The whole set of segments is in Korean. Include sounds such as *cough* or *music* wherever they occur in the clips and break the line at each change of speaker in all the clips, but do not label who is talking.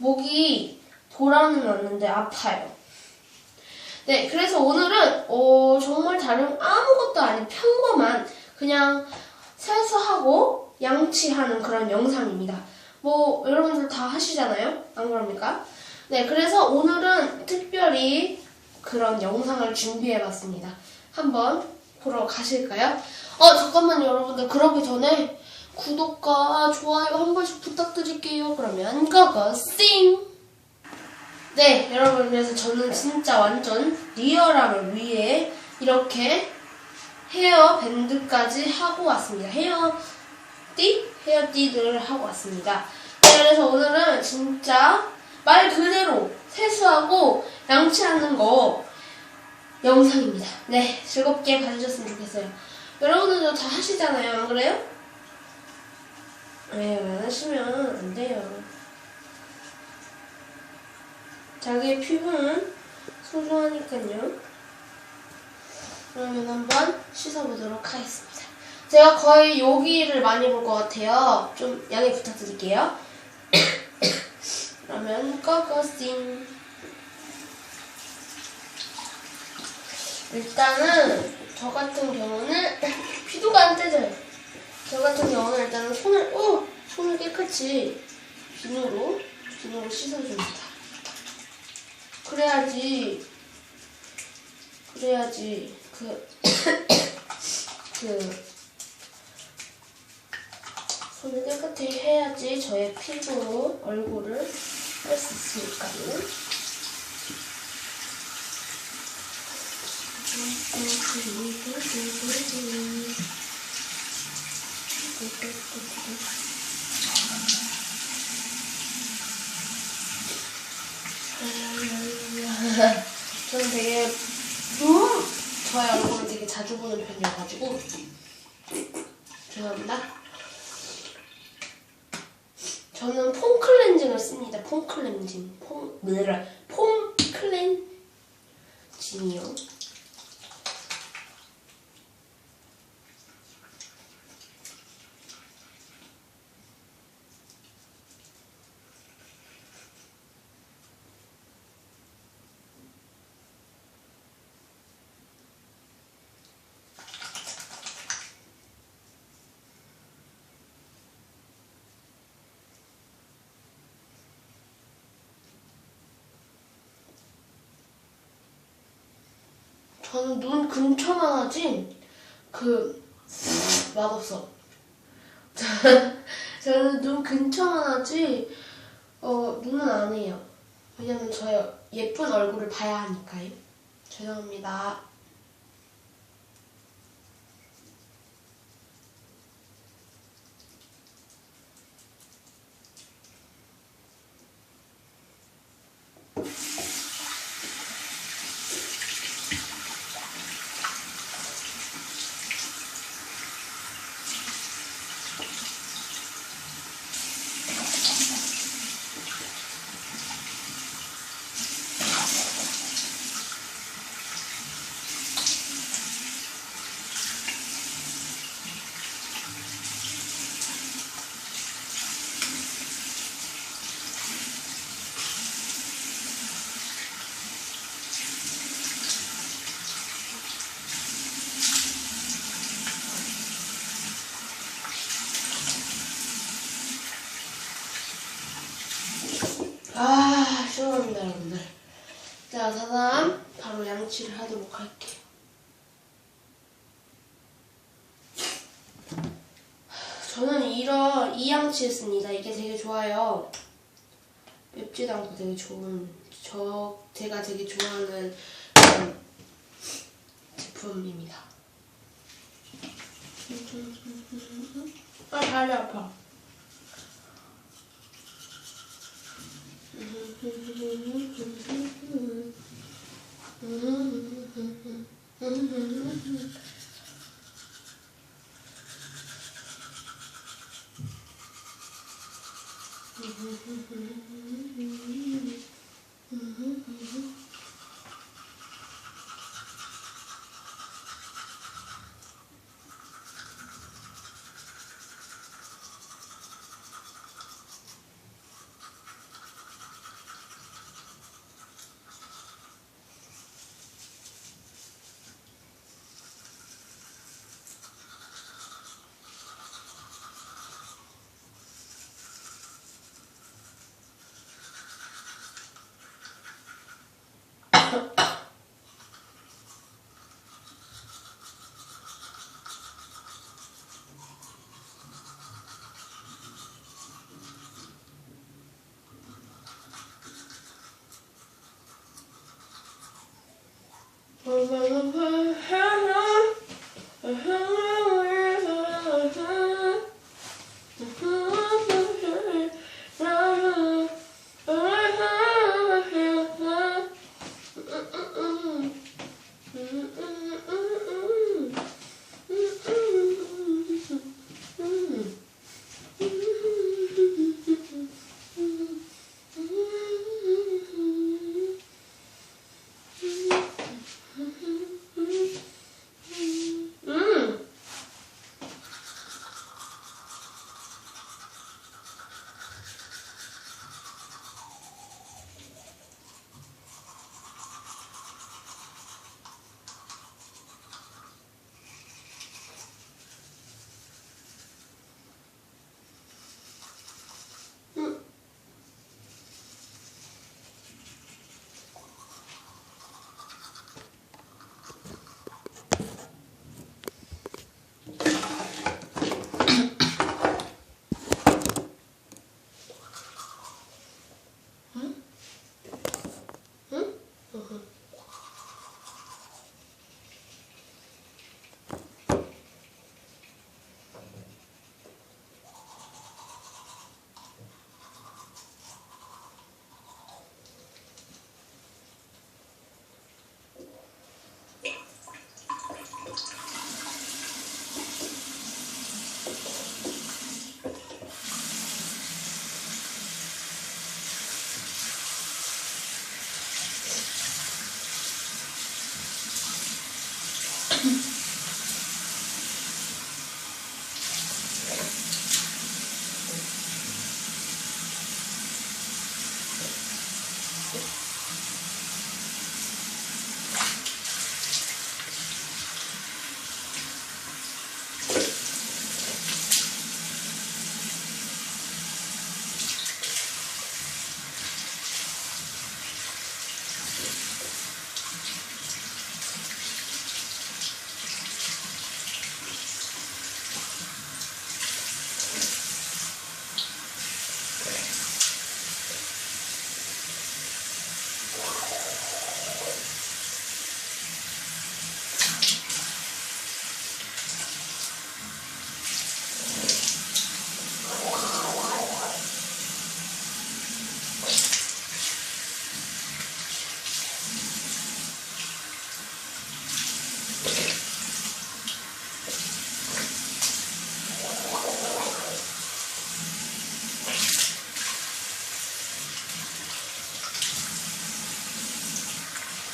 목이 돌아는 왔는데 아파요. 네, 그래서 오늘은 어, 정말 다른 아무것도 아닌 평범한 그냥 세수하고 양치하는 그런 영상입니다. 뭐 여러분들 다 하시잖아요? 안 그럽니까? 네, 그래서 오늘은 특별히 그런 영상을 준비해봤습니다. 한번 보러 가실까요? 어, 잠깐만요, 여러분들. 그러기 전에 구독과 좋아요 한 번씩 부탁드릴게요. 그러면 고고 싱! 네, 여러분 그래서 저는 진짜 완전 리얼함을 위해 이렇게 헤어 밴드까지 하고 왔습니다. 헤어 띠? 헤어 띠들을 하고 왔습니다. 네, 그래서 오늘은 진짜 말 그대로 세수하고 양치하는 거 영상입니다. 네, 즐겁게 봐주셨으면 좋겠어요. 여러분들도 다 하시잖아요, 안 그래요? 네, 안 하시면 안 돼요. 자기의 피부는 소중하니까요. 그러면 한번 씻어보도록 하겠습니다. 제가 거의 여기를 많이 볼 것 같아요. 좀 양해 부탁드릴게요. *coughs* 그러면 꺼꺼싱. 일단은 저 같은 경우는 *laughs* 피부가 안 떼져요. 저 같은 경우는 일단은 손을 오 손을 깨끗이 비누로 비누로 씻어줍니다. 그래야지 그래야지 그 *coughs* 그 손을 깨끗이 해야지 저의 피부 얼굴을 할 수 있으니까요. 저는 되게 음, 저의 얼굴을 되게 자주 보는 편이어가지고 죄송합니다. 저는 폼 클렌징을 씁니다. 폼 클렌징, 폼 뭐라 폼 클렌징이요. *laughs* 저는 눈 근처만 하지 그 맛없어. 저는 눈 근처만 하지 어 눈은 안 해요. 왜냐면 저의 예쁜 얼굴을 봐야 하니까요. 죄송합니다. 저는 이런 이양치였습니다. 이게 되게 좋아요. 맵지도 않고 되게 좋은 저 제가 되게 좋아하는 제품입니다. 아 다리 아파. *laughs* 음.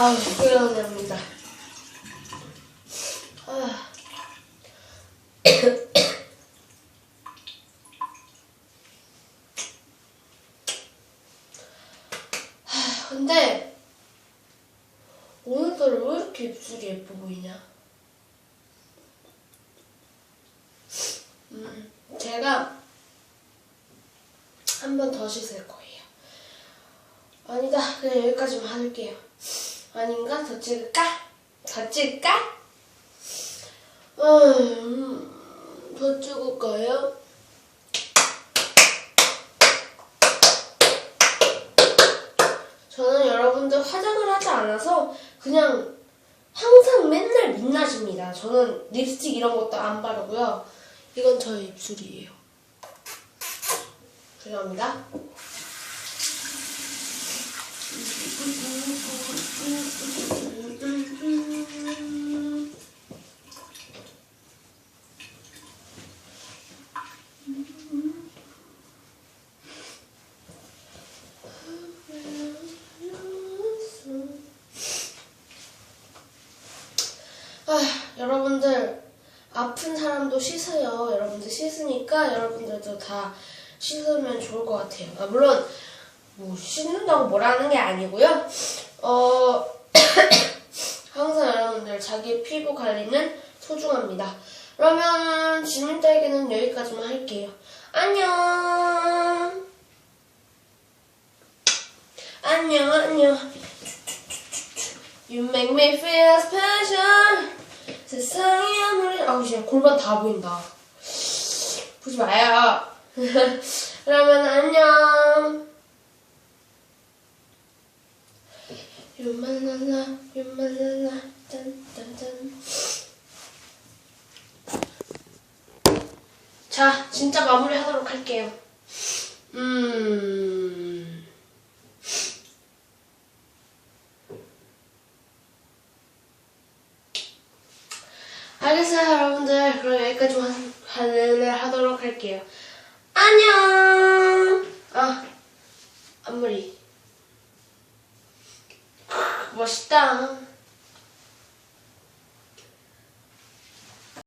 아우, 끓여냅니다. 아. 하, *coughs* 근데 오늘따라 왜 이렇게 입술이 예뻐 보이냐? 음, 제가 한 번 더 씻을 거예요. 아니다, 그냥 여기까지만 할게요. 아닌가? 더 찍을까? 더 찍을까? 음, 더 찍을까요? 저는 여러분들 화장을 하지 않아서 그냥 항상 맨날 민낯입니다. 저는 립스틱 이런 것도 안 바르고요. 이건 저의 입술이에요. 죄송합니다. 아, 여러분들 아픈 사람도 씻어요. 여러분들 씻으니까 여러분들도 다 씻으면 좋을 것 같아요. 아, 물론 뭐 씻는다고 뭐라는 게 아니고요. 어 *coughs* 항상 여러분들 자기 피부 관리는 소중합니다. 그러면 질문 딸기는 여기까지만 할게요. 안녕. 안녕 안녕. You make me feel special. 세상이 아무리 아우 진짜 골반 다 보인다. 보지 마요. *laughs* 그러면 안녕. 유만나나 유만나나 짠짠짠. 자, 진짜 마무리 하도록 할게요. 음. 알겠어요, 여러분들. 그럼 여기까지만 하- 하도록 할게요. 안녕! 아, 앞머리. 멋있다.